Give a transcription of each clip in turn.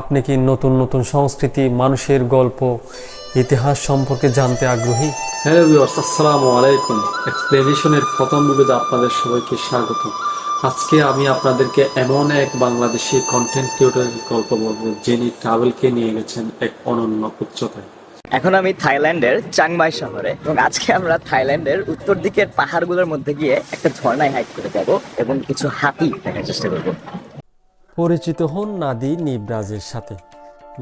আপনি কি নতুন নতুন সংস্কৃতি মানুষের গল্প ইতিহাস সম্পর্কে জানতে আগ্রহী? হ্যালো ভিউয়ার্স আসসালামু আলাইকুম। এক্সপ্লেনেশনের প্রথম ভিডিওতে আপনাদের সবাইকে স্বাগত। আজকে আমি আপনাদেরকে এমন এক বাংলাদেশি কন্টেন্ট ক্রিয়েটরের গল্প বলব যিনি ট্রাভেলকে নিয়ে গেছেন এক অনন্য উচ্চতায়। এখন আমি থাইল্যান্ডের চাংমাই শহরে এবং আজকে আমরা থাইল্যান্ডের উত্তর দিকের পাহাড়গুলোর মধ্যে গিয়ে একটা ঝর্ণায় হাইক করে যাব এবং কিছু হাতি দেখার চেষ্টা করব। পরিচিত হন নাদি নিবরাজের সাথে।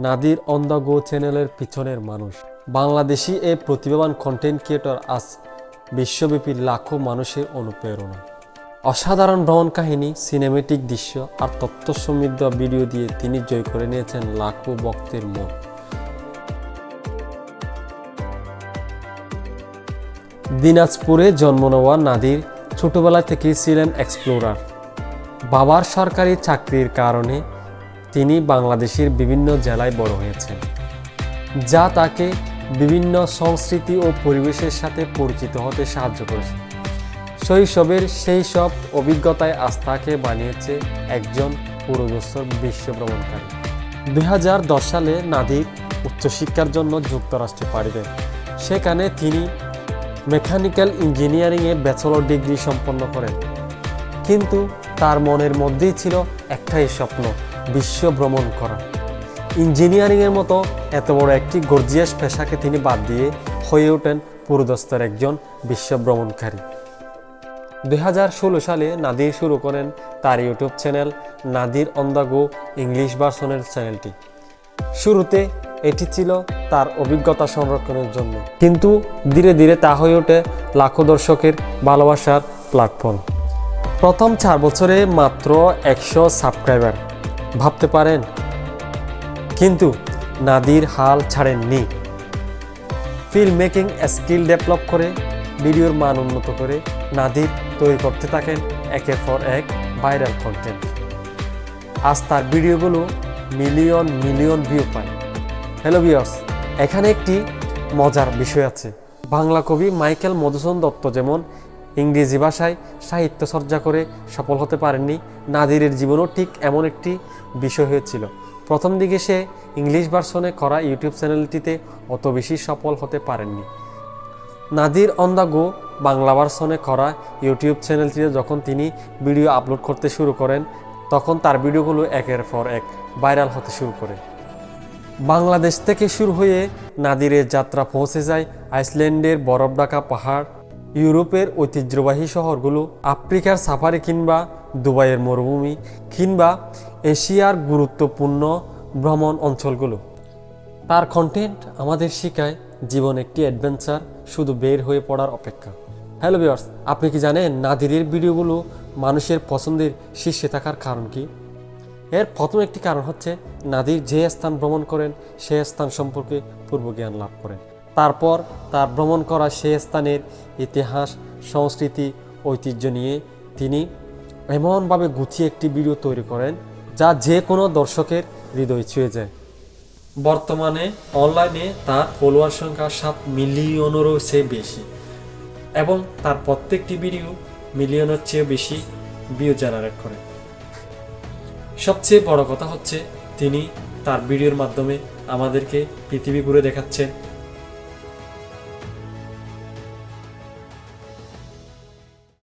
নাদির অন দ্য গো চ্যানেলের পিছনের মানুষ। বাংলাদেশি এ প্রতিভাবান কন্টেন্ট ক্রিয়েটর আজ বিশ্বব্যাপী লাখো মানুষের অনুপ্রেরণা। অসাধারণ ভ্রমণ কাহিনী সিনেমেটিক দৃশ্য আর তথ্য সমৃদ্ধ ভিডিও দিয়ে তিনি জয় করে নিয়েছেন লাখো ভক্তের মন। দিনাজপুরে জন্ম নেওয়া নাদির ছোটবেলা থেকেই ছিলেন এক্সপ্লোরার বাবার সরকারি চাকরির কারণে তিনি বাংলাদেশের বিভিন্ন জেলায় বড় হয়েছেন, যা তাকে বিভিন্ন সংস্কৃতি ও পরিবেশের সাথে পরিচিত হতে সাহায্য করেছে। শৈশবের সেই সব অভিজ্ঞতায় আস্থাকে বানিয়েছে একজন পুরোদস্তর বিশ্ব ভ্রমণকারী। দু হাজার দশ সালে নাদির উচ্চশিক্ষার জন্য যুক্তরাষ্ট্রে পাড়ি দেন। সেখানে তিনি মেকানিক্যাল ইঞ্জিনিয়ারিংয়ে ব্যাচেলর ডিগ্রি সম্পন্ন করেন। কিন্তু তার মনের মধ্যেই ছিল একটাই স্বপ্ন, বিশ্ব ভ্রমণ করা। ইঞ্জিনিয়ারিংয়ের মতো এত বড় একটি গর্জিয়াস পেশাকে তিনি বাদ দিয়ে হয়ে ওঠেন পুরোদস্তর একজন বিশ্ব ভ্রমণকারী। দু হাজার ষোলো সালে নাদির শুরু করেন তার YouTube channel Nadir on the go English ভার্সনের চ্যানেলটি। শুরুতে এটি ছিল তার অভিজ্ঞতা সংরক্ষণের জন্য। কিন্তু ধীরে ধীরে তা হয়ে ওঠে লাখো দর্শকের ভালোবাসার প্ল্যাটফর্ম। প্রথম চার বছরে মাত্র একশো সাবস্ক্রাইবার। ভাবতে পারেন? কিন্তু নাদির হাল ছাড়েননি। ফিল্ম মেকিং স্কিল ডেভেলপ করে, ভিডিওর মান উন্নত করে নাদির তৈরি করতে থাকেন একের পর এক ভাইরাল কন্টেন্ট আজ তার ভিডিওগুলো মিলিয়ন মিলিয়ন ভিউ পায়। হ্যালো ভিউয়ার্স এখানে একটি মজার বিষয় আছে। বাংলা কবি মাইকেল মধুসূদন দত্ত যেমন ইংরেজি ভাষায় সাহিত্য চর্চা করে সফল হতে পারেননি। নাদিরের জীবনও ঠিক এমন একটি বিষয় হয়েছিল। প্রথম দিকে সে ইংলিশ ভার্সনে করা ইউটিউব চ্যানেলটিতে অত বেশি সফল হতে পারেননি। Nadir on the go Bangla ভার্সনে করা ইউটিউব চ্যানেলটিতে যখন তিনি ভিডিও আপলোড করতে শুরু করেন, তখন তার ভিডিওগুলো একের পর এক ভাইরাল হতে শুরু করে। বাংলাদেশ থেকে শুরু হয়ে নাদিরের যাত্রা পৌঁছে যায় আইসল্যান্ডের বরফ ঢাকা পাহাড় ইউরোপের ঐতিহ্যবাহী শহরগুলো, আফ্রিকার সাফারি কিংবা দুবাইয়ের মরুভূমি কিংবা এশিয়ার গুরুত্বপূর্ণ ভ্রমণ অঞ্চলগুলো। তার কন্টেন্ট আমাদের শেখায় জীবন একটি অ্যাডভেঞ্চার শুধু বের হয়ে পড়ার অপেক্ষা। হ্যালো ভিউয়ার্স আপনি কি জানেন নাদিরের ভিডিওগুলো মানুষের পছন্দের শীর্ষে থাকার কারণ কি? এর প্রথম একটি কারণ হচ্ছে নাদির যে স্থান ভ্রমণ করেন, সে স্থান সম্পর্কে পূর্ব জ্ঞান লাভ করেন। তারপর তার ভ্রমণ করা সেই স্থানের ইতিহাস, সংস্কৃতি, ঐতিহ্য নিয়ে তিনি এমনভাবে গুছিয়ে একটি ভিডিও তৈরি করেন যা যে কোনো দর্শকের হৃদয় ছুঁয়ে যায়। বর্তমানে অনলাইনে তার ফলোয়ার সংখ্যা সাত মিলিয়নেরও চেয়ে বেশি এবং তার প্রত্যেকটি ভিডিও মিলিয়নের চেয়ে বেশি ভিউ জেনারেট করে। সবচেয়ে বড় কথা হচ্ছে তিনি তার ভিডিওর মাধ্যমে আমাদেরকে পৃথিবী ঘুরে দেখাচ্ছেন।